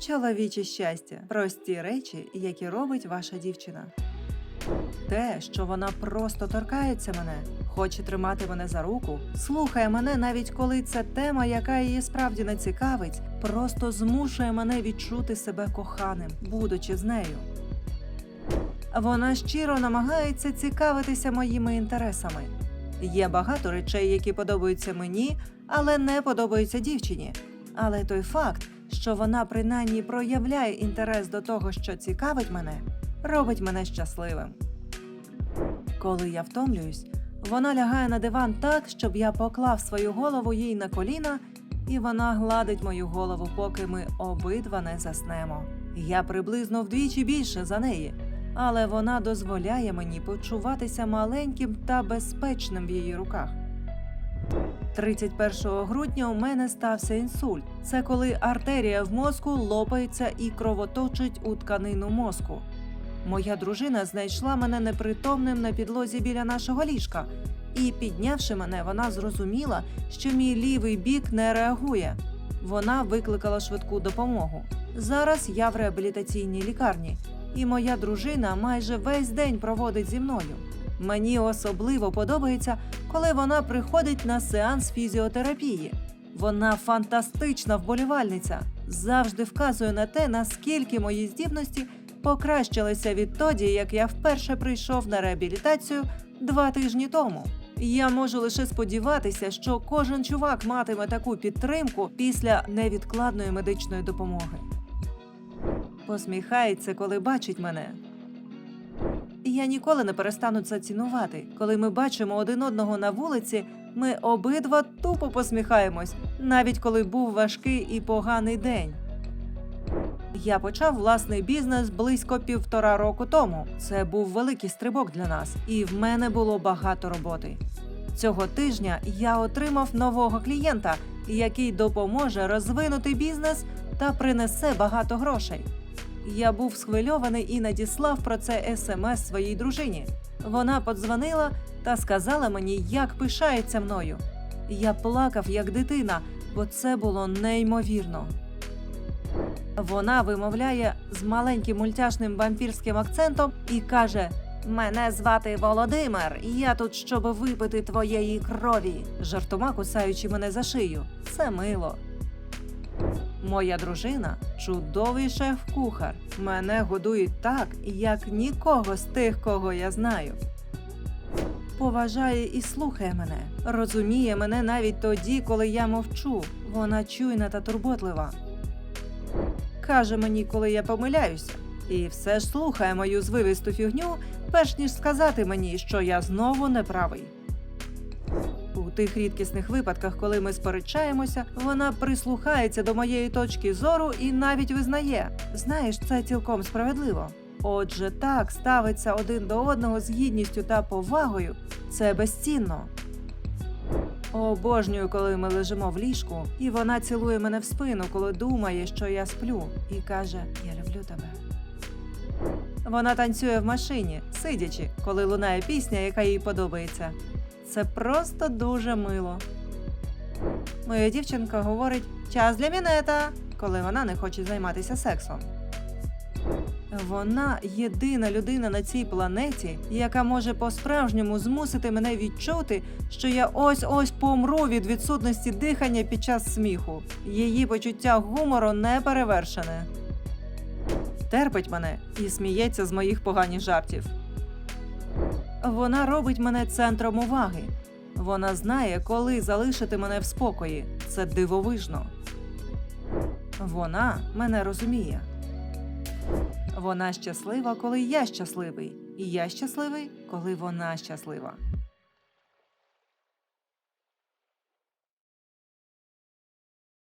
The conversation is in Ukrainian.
Чоловіче щастя, прості речі, які робить ваша дівчина. Те, що вона просто торкається мене, хоче тримати мене за руку, слухає мене навіть коли це тема, яка її справді не цікавить, просто змушує мене відчути себе коханим, будучи з нею. Вона щиро намагається цікавитися моїми інтересами. Є багато речей, які подобаються мені, але не подобаються дівчині. Але той факт, що вона принаймні проявляє інтерес до того, що цікавить мене, робить мене щасливим. Коли я втомлююсь, вона лягає на диван так, щоб я поклав свою голову їй на коліна, і вона гладить мою голову, поки ми обидва не заснемо. Я приблизно вдвічі більше за неї, але вона дозволяє мені почуватися маленьким та безпечним в її руках. 31 грудня у мене стався інсульт. Це коли артерія в мозку лопається і кровоточить у тканину мозку. Моя дружина знайшла мене непритомним на підлозі біля нашого ліжка, і, піднявши мене, вона зрозуміла, що мій лівий бік не реагує. Вона викликала швидку допомогу. Зараз я в реабілітаційній лікарні, і моя дружина майже весь день проводить зі мною. Мені особливо подобається, коли вона приходить на сеанс фізіотерапії. Вона фантастична вболівальниця, завжди вказує на те, наскільки мої здібності покращилися відтоді, як я вперше прийшов на реабілітацію два тижні тому. Я можу лише сподіватися, що кожен чувак матиме таку підтримку після невідкладної медичної допомоги. Посміхається, коли бачить мене. Я ніколи не перестану це цінувати. Коли ми бачимо один одного на вулиці, ми обидва тупо посміхаємось, навіть коли був важкий і поганий день. Я почав власний бізнес близько півтора року тому. Це був великий стрибок для нас, і в мене було багато роботи. Цього тижня я отримав нового клієнта, який допоможе розвинути бізнес та принесе багато грошей. Я був схвильований і надіслав про це смс своїй дружині. Вона подзвонила та сказала мені, як пишається мною. Я плакав як дитина, бо це було неймовірно. Вона вимовляє з маленьким мультяшним вампірським акцентом і каже: Мене звати Володимир, я тут, щоб випити твоєї крові, жартома кусаючи мене за шию. Це мило. Моя дружина чудовий шеф-кухар. Мене годують так, як нікого з тих, кого я знаю. Поважає і слухає мене, розуміє мене навіть тоді, коли я мовчу. Вона чуйна та турботлива. Каже мені, коли я помиляюся, і все ж слухає мою звивисту фігню, перш ніж сказати мені, що я знову неправий. У тих рідкісних випадках, коли ми сперечаємося, вона прислухається до моєї точки зору і навіть визнає. Знаєш, це цілком справедливо. Отже, так ставиться один до одного з гідністю та повагою. Це безцінно. Обожнюю, коли ми лежимо в ліжку, і вона цілує мене в спину, коли думає, що я сплю, і каже: Я люблю тебе. Вона танцює в машині, сидячи, коли лунає пісня, яка їй подобається. Це просто дуже мило. Моя дівчинка говорить час для мінета, коли вона не хоче займатися сексом. Вона єдина людина на цій планеті, яка може по-справжньому змусити мене відчути, що я ось ось помру від відсутності дихання під час сміху. Її почуття гумору не перевершене. Терпить мене і сміється з моїх поганих жартів. Вона робить мене центром уваги. Вона знає, коли залишити мене в спокої. Це дивовижно. Вона мене розуміє. Вона щаслива, коли я щасливий, і я щасливий, коли вона щаслива.